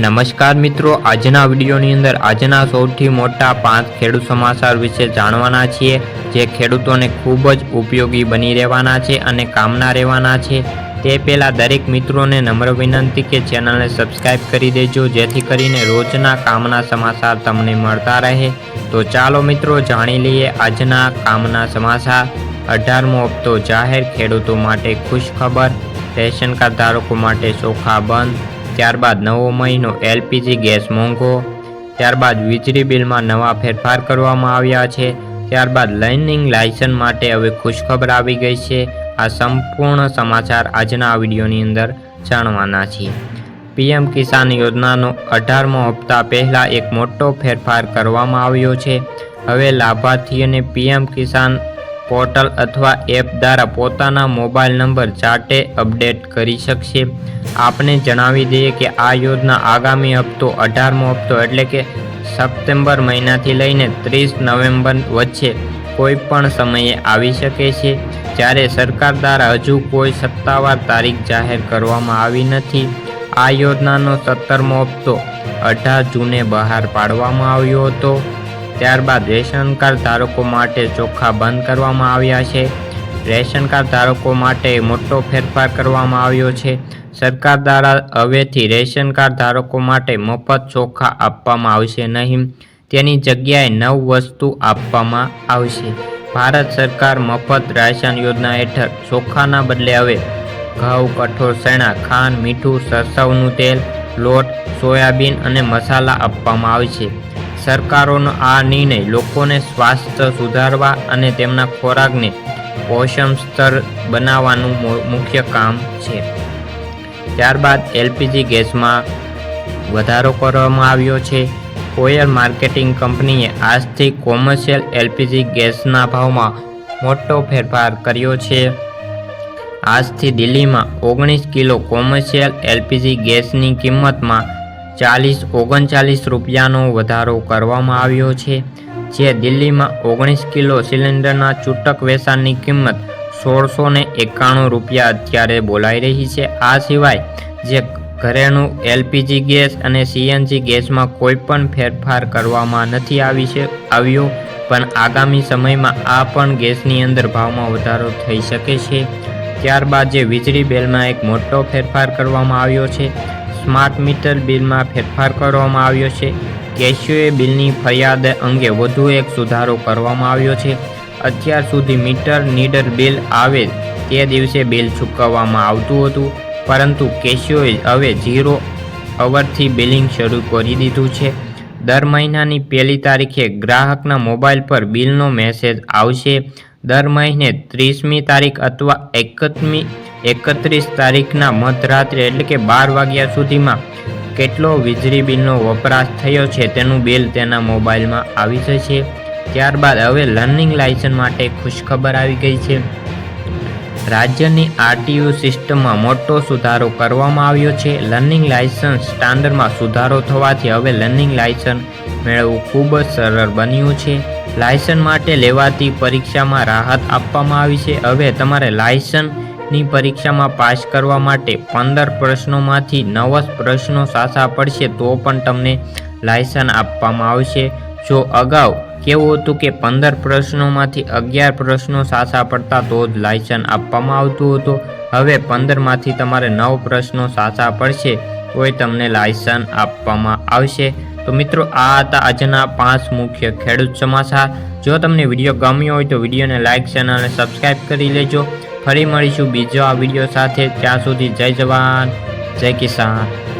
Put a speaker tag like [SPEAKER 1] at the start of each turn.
[SPEAKER 1] નમસ્કાર મિત્રો, આજના વિડીયોની અંદર આજના સૌથી મોટા પાંચ ખેડૂત સમાચાર વિશે જાણવાના છીએ, જે ખેડૂતોને ખૂબ જ ઉપયોગી બની રહેવાના છે અને કામના રહેવાના છે. તે પહેલાં દરેક મિત્રોને નમ્ર વિનંતી કે ચેનલને સબસ્ક્રાઈબ કરી દેજો, જેથી કરીને રોજના કામના સમાચાર તમને મળતા રહે. તો ચાલો મિત્રો, જાણી લઈએ આજના કામના સમાચાર. અઢારમો હપ્તો જાહેર ખેડૂતો માટે ખુશ ખબર રેશન કાર્ડ ધારકો માટે ચોખા બંધ. ત્યારબાદ નવો મહિનો એલપીજી ગેસ મોંઘો, ત્યારબાદ વીજળી બિલમાં નવા ફેરફાર કરવામાં આવ્યા છે, ત્યારબાદ લર્નિંગ લાયસન્સ માટે હવે ખુશખબર આવી ગઈ છે. આ સંપૂર્ણ સમાચાર આજના વિડીયોની અંદર જાણવાના છીએ. પીએમ કિસાન યોજનાનો અઢારમો હપ્તા પહેલાં એક મોટો ફેરફાર કરવામાં આવ્યો છે. હવે લાભાર્થીઓને પીએમ કિસાન પોર્ટલ અથવા એપ દ્વારા પોતાના મોબાઈલ નંબર ચાર્ટે અપડેટ કરી શકશે. આપને જણાવી દઈએ કે આ યોજના આગામી હપ્તો અઢારમો હપ્તો એટલે કે સપ્ટેમ્બર મહિનાથી લઈને ત્રીસ નવેમ્બર વચ્ચે કોઈ પણ સમયે આવી શકે છે. જ્યારે સરકાર દ્વારા હજુ કોઈ સત્તાવાર તારીખ જાહેર કરવામાં આવી નથી, આ યોજનાનો સત્તરમો હપ્તો અઢાર જૂને બહાર પાડવામાં આવ્યો હતો. ત્યારબાદ રેશન કાર્ડ ધારકો માટે ચોખ્ખા બંધ કરવામાં આવ્યા છે. રેશન કાર્ડ ધારકો માટે મોટો ફેરફાર કરવામાં આવ્યો છે. સરકાર દ્વારા હવેથી રેશન કાર્ડ ધારકો માટે મફત ચોખા આપવામાં આવશે નહીં. તેની જગ્યાએ નવ વસ્તુ આપવામાં આવશે. ભારત સરકાર મફત રાશન યોજના હેઠળ ચોખાના બદલે હવે ઘઉં, કઠોળ ચણા ખાંડ, મીઠું, સરસવનું તેલ, લોટ, સોયાબીન અને મસાલા આપવામાં આવશે. સરકારોનો આ નિર્ણય લોકોને સ્વાસ્થ્ય સુધારવા અને તેમના ખોરાકને પોષણ સ્તર બનાવવાનું મુખ્ય કામ છે. ત્યારબાદ એલપીજી ગેસમાં વધારો કરવામાં આવ્યો છે. કોયલ માર્કેટિંગ કંપનીએ આજથી કોમર્શિયલ એલપીજી ગેસના ભાવમાં મોટો ફેરફાર કર્યો છે. આજથી દિલ્હીમાં ઓગણીસ કિલો કોમર્શિયલ એલપીજી ગેસની કિંમતમાં ચાલીસ ઓગણચાલીસ રૂપિયાનો વધારો કરવામાં આવ્યો છે, જે દિલ્હીમાં ઓગણીસ કિલો સિલિન્ડરના છૂટક વેચાણની કિંમત સોળસો ને એકાણું રૂપિયા અત્યારે બોલાઈ રહી છે. આ સિવાય જે ઘરેણું, એલપીજી ગેસ અને સીએનજી ગેસમાં કોઈ પણ ફેરફાર કરવામાં નથી આવી છે, આવ્યો, પણ આગામી સમયમાં આ પણ ગેસની અંદર ભાવમાં વધારો થઈ શકે છે. ત્યારબાદ જે વીજળી બેલમાં એક મોટો ફેરફાર કરવામાં આવ્યો છે સ્માર્ટ મીટર બિલમાં ફેરફાર કરવામાં આવ્યો છે. કેશિયોએ બિલની ફરિયાદ અંગે વધુ એક સુધારો કરવામાં આવ્યો છે. અત્યાર સુધી મીટર નીડર બિલ આવે તે દિવસે બિલ ચૂકવવામાં આવતું હતું, પરંતુ કેશિયોએ હવે ઝીરો અવરથી બિલિંગ શરૂ કરી દીધું છે. દર મહિનાની પહેલી તારીખે ગ્રાહકના મોબાઈલ પર બિલનો મેસેજ આવશે. દર મહિને ત્રીસમી તારીખ અથવા એકતમી, એકત્રીસ તારીખના મધરાત્રે એટલે કે બાર વાગ્યા સુધીમાં કેટલો વીજળી બિલનો વપરાશ થયો છે તેનું બિલ તેના મોબાઈલમાં આવી જશે. ત્યારબાદ હવે લર્નિંગ લાયસન્સ માટે ખુશખબર આવી ગઈ છે. રાજ્યની આરટીયુ સિસ્ટમમાં મોટો સુધારો કરવામાં આવ્યો છે. લર્નિંગ લાયસન્સ સ્ટાન્ડર્ડમાં સુધારો થવાથી હવે લર્નિંગ લાયસન્સ મેળવવું ખૂબ જ સરળ બન્યું છે. લાયસન્સ માટે લેવાતી પરીક્ષામાં રાહત આપવામાં આવી છે. હવે તમારે લાયસન્સની પરીક્ષામાં પાસ કરવા માટે પંદર પ્રશ્નોમાંથી નવ પ્રશ્નો સાચા પડશે, તો પણ તમને લાયસન્સ આપવામાં આવશે. જો અગાઉ કેવું હતું કે પંદર પ્રશ્નોમાંથી અગિયાર પ્રશ્નો સાચા પડતા, તો જ લાયસન્સ આપવામાં આવતું હતું. હવે પંદરમાંથી તમારે નવ પ્રશ્નો સાચા પડશે, તોય તમને લાયસન્સ આપવામાં આવશે. તો મિત્રો, આ હતા આજના પાંચ મુખ્ય ખેડૂત સમાચાર જો તમને વીડિયો ગમ્યો હોય તો વિડીયોને લાઇક ચેનલને સબસ્ક્રાઈબ કરી લેજો. ફરી મળીશું બીજો આ વીડિયો સાથે. ત્યાં સુધી જય જવાન, જય કિસાન.